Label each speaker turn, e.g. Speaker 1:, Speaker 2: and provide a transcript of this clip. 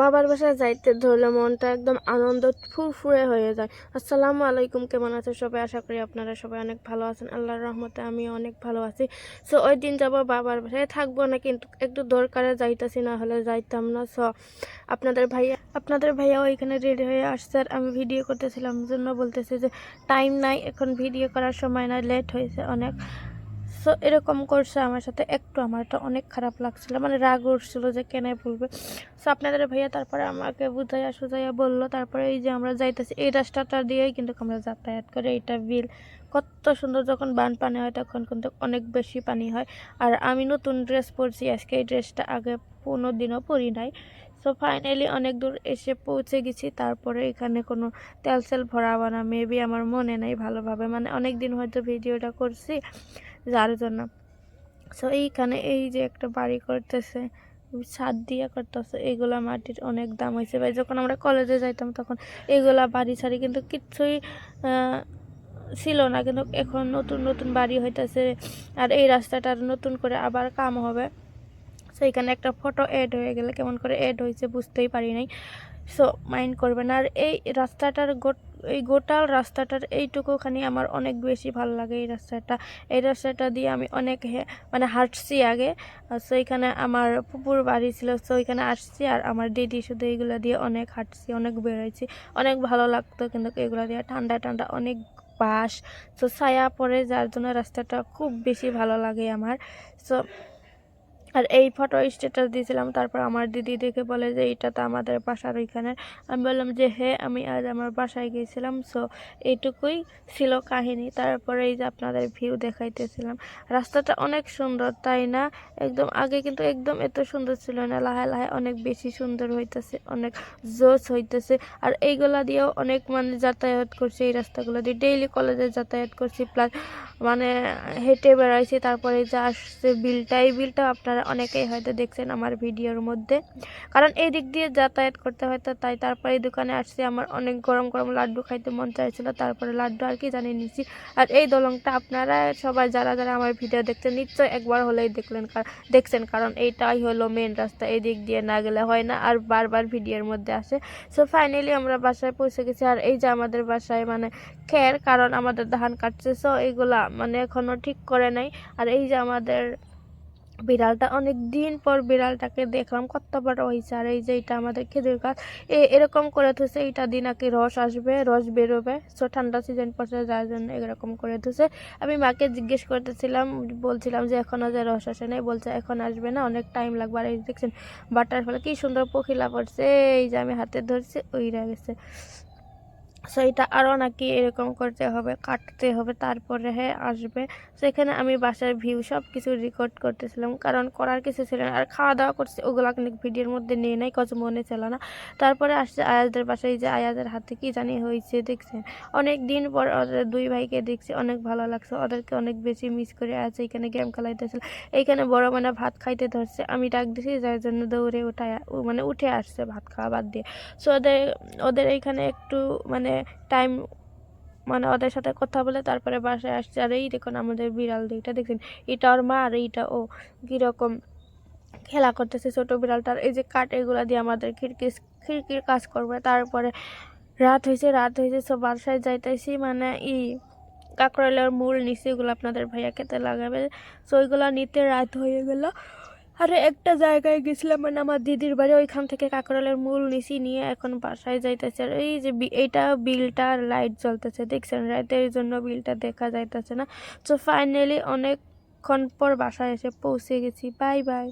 Speaker 1: বাবার বাসায় যাইতে ধরলে মনটা একদম আনন্দ ফুরফুরে হয়ে যায়। আসসালামু আলাইকুম, কেমন আছে সবাই? আশা করি আপনারা সবাই অনেক ভালো আছেন। আল্লাহর রহমতে আমি অনেক ভালো আছি। সো ওই দিন যাব বাবার বাসায়। থাকব না, কিন্তু একটু দরকারে যাইতেছি, না হলে যাইতাম না। সো আপনাদের ভাইয়া আপনাদের ভাইয়া ওইখানে রেডি হয়ে আসছে। আর আমি ভিডিও করতেছিলাম, জন্য বলতেছি যে টাইম নাই। এখন ভিডিও করার সময় না লেট হয়েছে অনেক। সো এরকম করছে আমার সাথে। একটু আমার তো অনেক খারাপ লাগছিল। মানে রাগ উঠছিল যে কেন বলবে। সো আপনাদের ভাইয়া তারপরে আমাকে বুঝাইয়া সুজাইয়া বলল। তারপরে এই যে আমরা যাইতেছি, এই রাস্তাটা দিয়েই কিন্তু আমরা যাতায়াত করি। এইটা বিল কত সুন্দর। যখন বান পানি হয়, তখন কিন্তু অনেক বেশি পানি হয়। আর আমি নতুন ড্রেস পরছি। আজকে এই ড্রেসটা আগে পনেরো দিনও পরি নাই। সো ফাইনালি অনেক দূর এসে পৌঁছে গেছি। তারপরে এখানে কোনো তেল সেল ভরাবো না। মেবি আমার মনে নেই ভালোভাবে। মানে অনেক দিন হয়তো ভিডিওটা করছি। যার জন্য। সো এইখানে এই যে একটা বাড়ি করতেছে, ছাদ দিয়ে করতেছে, এগুলা মাটির অনেক দাম হয়েছে ভাই, যখন আমরা কলেজে যাইতাম তখন এগুলা বাড়ি ছাড়ি কিন্তু কিচ্ছুই ছিল না। কিন্তু এখন নতুন নতুন বাড়ি হইতেছে আর এই রাস্তাটা নতুন করে আবার কাম হবে। সো এখানে একটা ফটো অ্যাড হয়ে গেলে কেমন করে অ্যাড হয়েছে বুঝতেই পারি নাই। সো মাইন্ড করবেন। আর এই রাস্তাটার গোট- এই গোটাল রাস্তাটার এইটুকুখানি আমার অনেক বেশি ভালো লাগে এই রাস্তাটা। এই রাস্তাটা দিয়ে আমি অনেক মানে হাঁটছি আগে। সো এখানে আমার পুপুর বাড়ি ছিল, সো এখানে আসছি আর আমার দিদি শুধু এইগুলো দিয়ে অনেক হাঁটছি, অনেক বেরোইছি অনেক ভালো লাগতো কিন্তু এগুলো দিয়ে ঠান্ডা ঠান্ডা, অনেক বাস সো ছায়া পড়ে যার জন্য রাস্তাটা খুব বেশি ভালো লাগে আমার। সো আর এই ফটো স্ট্যাটাস দিয়েছিলাম, তারপর আমার দিদি দেখে বলে যে, এটা তো আমাদের বাসার ওইখানে। আমি বললাম যে হ্যাঁ আমি আজ আমার বাসায় গিয়েছিলাম সো এইটুকুই ছিল কাহিনী। তারপরে এই যে আপনাদের ভিউ দেখাইতেছিলাম, রাস্তাটা অনেক সুন্দর, তাই না? একদম আগে কিন্তু একদম এত সুন্দর ছিল না, লাহে লাহে অনেক বেশি সুন্দর হইতেছে, অনেক জোস হইতেছে, আর এইগুলা দিয়েও অনেক মানে যাতায়াত করছি এই রাস্তাগুলো দিয়ে। ডেইলি কলেজে যাতায়াত করছি প্লাস মানে হেঁটে বেড়াইছি, তারপরে যে আসছে বিলটা, এই বিলটা আপনারা অনেকেই হয়তো দেখছেন আমার ভিডিওর মধ্যে। কারণ এই দিক দিয়ে যাতায়াত করতে হয়তো তাই তারপরে এই দোকানে আসছি, আমার অনেক গরম গরম লাড্ডু খাইতে মন চাইছিল, তারপরে লাড্ডু আর কি জানি নিছি। আর এই দলংটা আপনারা সবাই যারা যারা আমার ভিডিও দেখছেন নিশ্চয় একবার হলেই দেখলেন দেখছেন, কারণ এইটাই হলো মেন রাস্তা, এই দিক দিয়ে না গেলে হয় না, আর বারবার ভিডিওর মধ্যে আসে। সো ফাইনালি আমরা বাসায় পৌঁছে গেছি, আর এই যে আমাদের বাসায় মানে খের, কারণ আমাদের ধান কাটছে সো এইগুলা মানে এখনও ঠিক করে নাই। আর এই যে আমাদের বিড়ালটা অনেক দিন পর বিড়ালটাকে দেখলাম, কত বড় হয়েছে আর এই যে এটা আমাদের খেজুর গাছ, এ এরকম করে থুছে এইটা দিয়ে নাকি রস আসবে, রস বেরোবে। সো ঠান্ডা সিজন পড়ছে, যার জন্য এরকম করে থুছে আমি মাকে জিজ্ঞেস করতেছিলাম, বলছিলাম যে এখনও যে রস আসে নাই, বলছে এখন আসবে না, অনেক টাইম লাগবে। আর এই দেখছেন, বাটারফ্লাই, কি সুন্দর পখিলা পড়ছে, এই যে আমি হাতে ধরছি ওইরা গেছে। সো এটা আরও নাকি এরকম করতে হবে, কাটতে হবে, তারপরে হ্যাঁ আসবে। সেখানে আমি বাসার ভিউ সব কিছু রেকর্ড করতেছিলাম, কারণ করার কিছু ছিল না। আর খাওয়া দাওয়া করছে, ওগুলো অনেক ভিডিওর মধ্যে নিয়ে নাই কত মনে ছিল না। তারপরে আসছে আয়াজদের বাসায় যে আয়াজের হাতে কি জানি হয়েছে, দেখছেন? অনেক দিন পর ওদের দুই ভাইকে দেখছি, অনেক ভালো লাগছে। ওদেরকে অনেক বেশি মিস করে আছে এখানে গেম খেলাইতেছিল। এইখানে বড় মানে ভাত খাইতে ধরছে, আমি ডাক দিছি, যার জন্য দৌড়ে উঠায় মানে উঠে আসছে ভাত খাওয়া বাদ দিয়ে। সো ওদের ওদের এইখানে একটু মানে টাইম মানে ওদের সাথে কথা বলে তারপরে বাসায় আসছে। আর এই দেখুন আমাদের বিড়াল দুইটা দেখছেন? এটা ওর মা আর এইটা ও কীরকম খেলা করতেছে ছোট বিড়ালটার। এই যে কাঠ, এগুলা দিয়ে আমাদের খিড়কি, খিড়কির কাজ করবে। তারপরে রাত হয়েছে রাত হয়েছে সব বাসায় যাইতেছি। মানে ই কাকরাইলের মূল নিচে এগুলো আপনাদের ভাইয়া খেতে লাগাবে। সো ওইগুলো নিতে রাত হয়ে গেল। আরে একটা জায়গায় গেছিলাম মানে আমার দিদির বাড়ি, ওইখান থেকে কাকরালের মূল নিচি নিয়ে এখন বাসায় যাইতেছে। আর এই যে এইটা বিলটা লাইট জ্বলতেছে, দেখছেন রাতের জন্য বিলটা দেখা যাইতেছে না। তো ফাইনালি অনেকক্ষণ পর বাসায় এসে পৌঁছে গেছি। Bye bye